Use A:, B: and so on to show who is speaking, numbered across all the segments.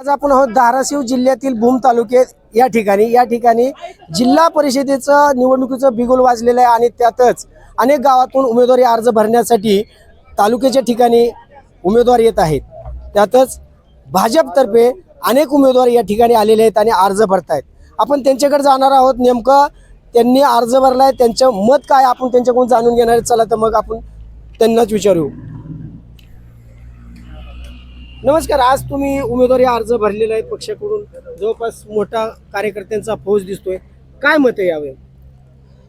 A: आज आपण आहोत धाराशिव जिल्ह्यातील भूम तालुके या ठिकाणी. या ठिकाणी जिल्हा परिषदेचं निवडणुकीचं बिगुल वाजलेलं आहे आणि त्यातच अनेक गावातून उमेदवारी अर्ज भरण्यासाठी तालुक्याच्या ठिकाणी उमेदवार येत आहेत. त्यातच भाजपतर्फे अनेक उमेदवार या ठिकाणी आलेले आहेत आणि अर्ज भरतायत. आपण त्यांच्याकडे जाणार आहोत. नेमकं त्यांनी अर्ज भरलाय त्यांचं मत काय आपण त्यांच्याकडून जाणून घेणार चला तर मग आपण त्यांनाच विचारू. नमस्कार आज तुम्ही उमेदवारी अर्ज भरलेला आहे पक्षाकडून. जवळपास मोठा कार्यकर्त्यांचा फौज दिसतोय. काय मत आहे यावेळी?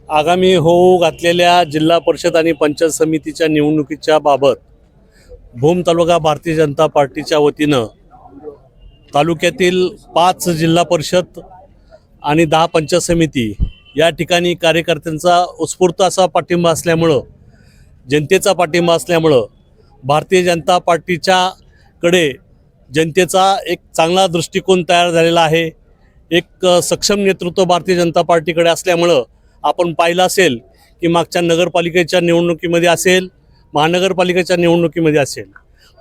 B: आगामी होऊ घातलेल्या जिल्हा परिषद आणि पंचायत समितीच्या निवडणुकीच्या बाबत भूम तालुका भारतीय जनता पार्टीच्या वतीनं तालुक्यातील पाच जिल्हा परिषद आणि दहा पंचायत समिती या ठिकाणी कार्यकर्त्यांचा उत्स्फूर्त असा पाठिंबा असल्यामुळं जनतेचा पाठिंबा असल्यामुळं भारतीय जनता पार्टीच्या कडे जनतेचा एक चांगला दृष्टिकोन तयार झालेला आहे. एक सक्षम नेतृत्व भारतीय जनता पार्टीकडे असल्यामुळं आपण पाहिलं असेल की मागच्या नगरपालिकेच्या निवडणुकीमध्ये असेल महानगरपालिकेच्या निवडणुकीमध्ये असेल.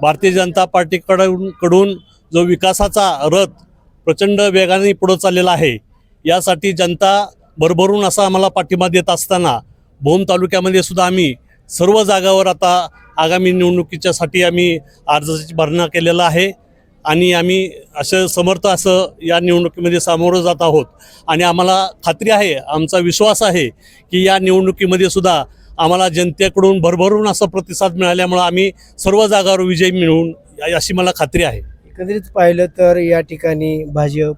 B: भारतीय जनता पार्टीकडून कडून जो विकासाचा रथ प्रचंड वेगाने पुढं चाललेला आहे यासाठी जनता भरभरून असा आम्हाला पाठिंबा देत असताना भूम तालुक्यामध्ये सुद्धा आम्ही सर्व जागावर आता आगामी निवडणुकीच्यासाठी आम्ही अर्जाची भरणा केलेला आहे. आणि आम्ही असं समर्थ असं या निवडणुकीमध्ये सामोरं जात आहोत. आणि आम्हाला खात्री आहे आमचा विश्वास आहे की या निवडणुकीमध्ये सुद्धा आम्हाला जनतेकडून भरभरून असा प्रतिसाद मिळाल्यामुळं आम्ही सर्व जागावर विजय मिळवून अशी मला खात्री आहे.
A: एकंदरीत पाहिलं तर या ठिकाणी भाजप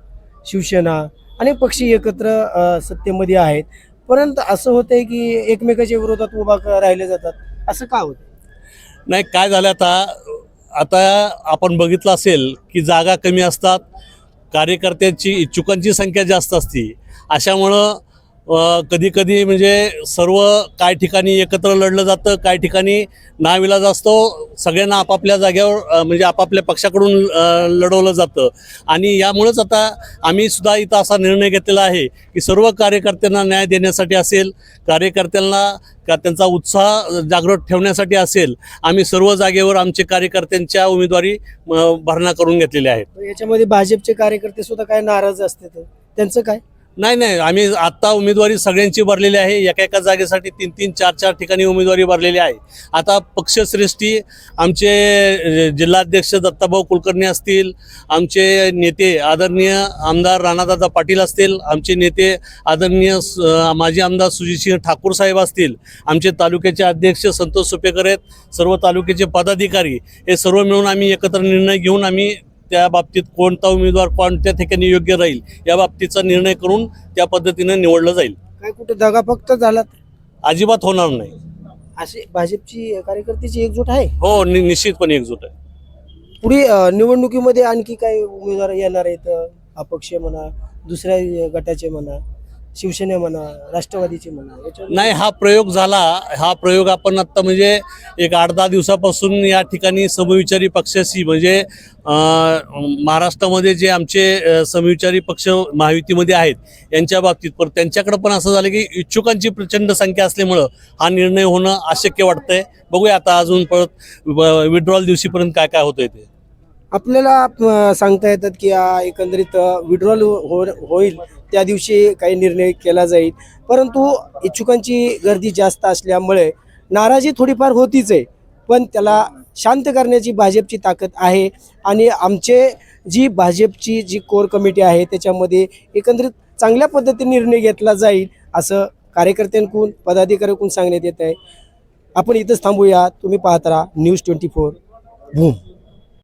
A: शिवसेना अनेक पक्ष एकत्र सत्तेमध्ये आहेत. परंतु असं होतंय की एकमेकाच्या विरोधात उभा क- राहिले जातात. असं का होतं
B: नाही काय झालं आता? आता आपण बघितलं असेल की जागा कमी असतात कार्यकर्त्यांची इच्छुकांची संख्या जास्त असते. अशामुळं कधी कधी म्हणजे सर्व काय ठिकाणी एकत्र लढलं जातं काय ठिकाणी नाविलाज असतो सगळ्यांना आपापल्या जागेवर म्हणजे आपापल्या पक्षाकडून लढवलं जातं. आणि यामुळेच आता आम्ही सुद्धा इथं असा निर्णय घेतलेला आहे की सर्व कार्यकर्त्यांना न्याय देण्यासाठी असेल कार्यकर्त्यांना का त्यांचा उत्साह जागृत ठेवण्यासाठी असेल आम्ही सर्व जागेवर आमचे कार्यकर्त्यांच्या उमेदवारी भरणा करून घेतलेल्या आहेत.
A: याच्यामध्ये भाजपचे कार्यकर्ते सुद्धा काय नाराज असते त्यांचं काय?
B: नाही नाही आम्ही आत्ता उमेदवारी सगळ्यांची भरलेली आहे. एका एका जागेसाठी तीन तीन चार चार ठिकाणी उमेदवारी भरलेली आहे. आता पक्षश्रेष्ठी आमचे जिल्हाध्यक्ष दत्ताभाऊ कुलकर्णी असतील आमचे नेते आदरणीय आमदार राणादादा पाटील असतील आमचे नेते आदरणीय स- माजी आमदार सुजितसिंह ठाकूर साहेब असतील आमचे तालुक्याचे अध्यक्ष संतोष सुपेकर आहेत सर्व तालुक्याचे पदाधिकारी हे सर्व मिळून आम्ही एकत्र निर्णय घेऊन आम्ही त्या बाबतीत कोणता उमेदवार कोणत्या ठिकाणी योग्य राहील या बाबतीचा निर्णय करून त्या पद्धतीनं निवडलं जाईल.
A: काय कुठे दगा फक्त झालात
B: अजिबात होणार नाही.
A: असे भाजपची कार्यकर्त्याची एकजूट आहे?
B: हो नि निश्चितपणे एकजूट आहे.
A: पुढे अ, निवडणुकीमध्ये आणखी काही उमेदवार येणार आहेत? अ, अपक्ष म्हणा दुसऱ्या गटाचे म्हणा. शिवसेना म्हणा राष्ट्रवादीचे म्हणा
B: नाही हा प्रयोग झाला. हा प्रयोग आपण आत्ता म्हणजे एक आठ दहा दिवसापासून या ठिकाणी समविचारी पक्षाशी म्हणजे महाराष्ट्रामध्ये जे आमचे समविचारी पक्ष महायुतीमध्ये आहेत यांच्या बाबतीत. पण त्यांच्याकडे पण असं झालं की इच्छुकांची प्रचंड संख्या असल्यामुळं हा निर्णय होणं अशक्य वाटतंय. बघूया आता अजून परत विड्रॉल दिवशीपर्यंत काय काय होतंय ते.
A: आपल्याला सांगता येतात की एकंदरीत विड्रॉल हो होईल. त्या दिवशी काही निर्णय केला जाईल. परंतु इच्छुकांची गर्दी जास्त असल्यामुळे नाराजी थोडीफार होतीच आहे. पण त्याला शांत करण्याची भाजपची ताकद आहे आणि आमचे जी भाजपची जी कोर कमिटी आहे त्याच्यामध्ये एकंदरीत चांगल्या पद्धतीने निर्णय घेतला जाईल असं कार्यकर्त्यांकडून पदाधिकाऱ्यांकडून सांगण्यात येत आहे. आपण इथंच थांबूया. तुम्ही पाहत राहा न्यूज ट्वेंटी फोर. भूम.